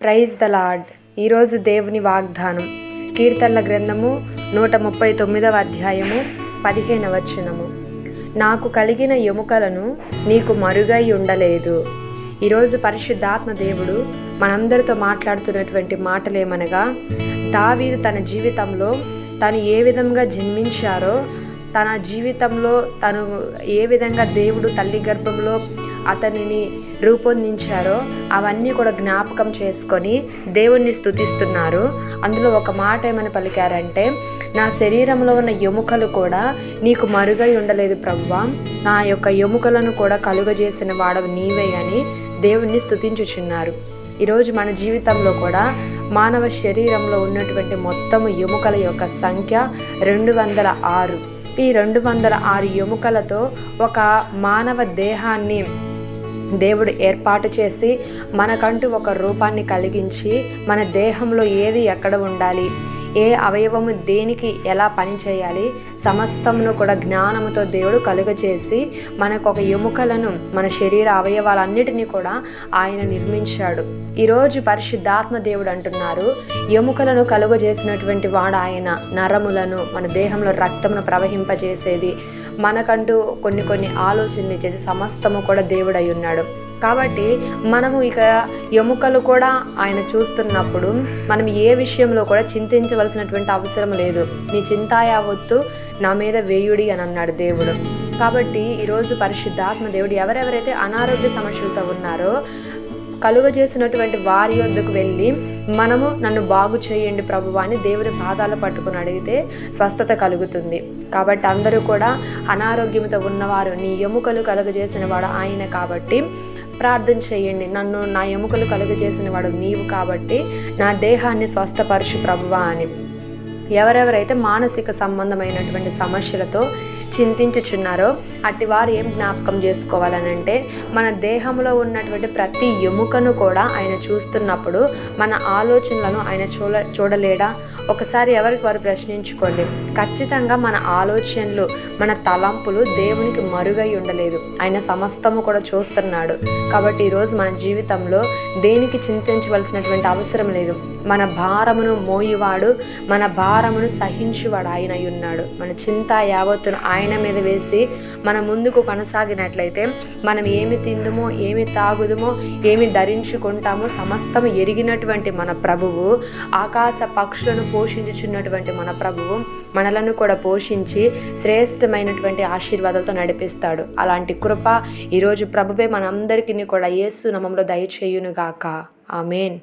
Praise the lord ఈరోజు దేవుని వాగ్దానం. కీర్తనల గ్రంథము నూట ముప్పై తొమ్మిదవ అధ్యాయము పదిహేనవ వచనము. నాకు కలిగిన ఎముకలను నీకు మరుగై ఉండలేదు. ఈరోజు పరిశుద్ధాత్మ దేవుడు మనందరితో మాట్లాడుతున్నటువంటి మాటలేమనగా దావీదు తన జీవితంలో తను ఏ విధంగా జన్మించారో తన జీవితంలో తను ఏ విధంగా దేవుడు తల్లి గర్భంలో అతనిని రూపొందించారో అవన్నీ కూడా జ్ఞాపకం చేసుకొని దేవుణ్ణి స్థుతిస్తున్నారు అందులో ఒక మాట ఏమని పలికారంటే నా శరీరంలో ఉన్న ఎముకలు కూడా నీకు మరుగై ఉండలేదు ప్రవ్వా. నా యొక్క ఎముకలను కూడా కలుగజేసిన వాడవు నీవే అని దేవుణ్ణి స్థుతించుచున్నారు ఈరోజు మన జీవితంలో కూడా మానవ శరీరంలో ఉన్నటువంటి మొత్తము ఎముకల యొక్క సంఖ్య రెండు వందల ఆరు. ఈ రెండు వందల ఆరు ఎముకలతో ఒక మానవ దేహాన్ని దేవుడు ఏర్పాటు చేసి మనకంటూ ఒక రూపాన్ని కలిగించి మన దేహంలో ఏది ఎక్కడ ఉండాలి? ఏ అవయవము దేనికి ఎలా పనిచేయాలి సమస్తమును కూడా జ్ఞానముతో దేవుడు కలుగచేసి మనకు ఒక ఎముకలను మన శరీర అవయవాలన్నిటినీ కూడా ఆయన నిర్మించాడు. ఈరోజు పరిశుద్ధాత్మ దేవుడు అంటున్నారు ఎముకలను కలుగజేసినటువంటి వాడు ఆయన. నరములను మన దేహంలో రక్తమును ప్రవహింపజేసేది. మనకంటూ కొన్ని కొన్ని ఆలోచనలు ఇచ్చేది సమస్తము కూడా దేవుడై ఉన్నాడు. కాబట్టి మనము ఇక ఎముకలు కూడా ఆయన చూస్తున్నప్పుడు మనం ఏ విషయంలో కూడా చింతించవలసినటువంటి అవసరం లేదు. నీ చింతాయావత్తు నా మీద వేయుడి అని అన్నాడు దేవుడు. కాబట్టి ఈరోజు పరిశుద్ధాత్మ దేవుడు ఎవరెవరైతే అనారోగ్య సమస్యలతో ఉన్నారో కలుగజేసినటువంటి వారి వద్దకు వెళ్ళి మనము నన్ను బాగు చేయండి ప్రభు అని దేవుడి పాదాలు పట్టుకుని అడిగితే స్వస్థత కలుగుతుంది. కాబట్టి అందరూ కూడా అనారోగ్యంతో ఉన్నవారు నీ ఎముకలు కలుగజేసిన వాడు ఆయన కాబట్టి ప్రార్థన చేయండి. నన్ను నా ఎముకలు కలుగజేసిన వాడు నీవు కాబట్టి నా దేహాన్ని స్వస్థపరచు ప్రభువా అని. ఎవరెవరైతే మానసిక సంబంధమైనటువంటి సమస్యలతో చింతించుచున్నారో అట్టి వారు ఏం జ్ఞాపకం చేసుకోవాలనంటే మన దేహంలో ఉన్నటువంటి ప్రతి ఎముకను కూడా ఆయన చూస్తున్నప్పుడు మన ఆలోచనలను ఆయన చూడ చూడలేడా? ఒకసారి ఎవరికి వారు ప్రశ్నించుకోండి. ఖచ్చితంగా మన ఆలోచనలు మన తలంపులు దేవునికి మరుగై ఉండలేదు. ఆయన సమస్తము కూడా చూస్తున్నాడు. కాబట్టి ఈరోజు మన జీవితంలో దేనికి చింతించవలసినటువంటి అవసరం లేదు. మన భారమును మోయివాడు మన భారమును సహించువాడు ఆయన అయి ఉన్నాడు. మన చింత యావత్తును ఆయన మీద వేసి మన ముందుకు కొనసాగినట్లయితే మనం ఏమి తిందుమో ఏమి తాగుదుమో ఏమి ధరించుకుంటామో సమస్తం ఎరిగినటువంటి మన ప్రభువు ఆకాశ పక్షులను పోషించుచున్నటువంటి మన ప్రభువు మనలను కూడా పోషించి శ్రేష్టమైనటువంటి ఆశీర్వాదాలతో నడిపిస్తాడు. అలాంటి కృప ఈరోజు ప్రభువే మనందరికీ కూడా యేసు నమంలో దయచేయునుగాక. ఆమెన్.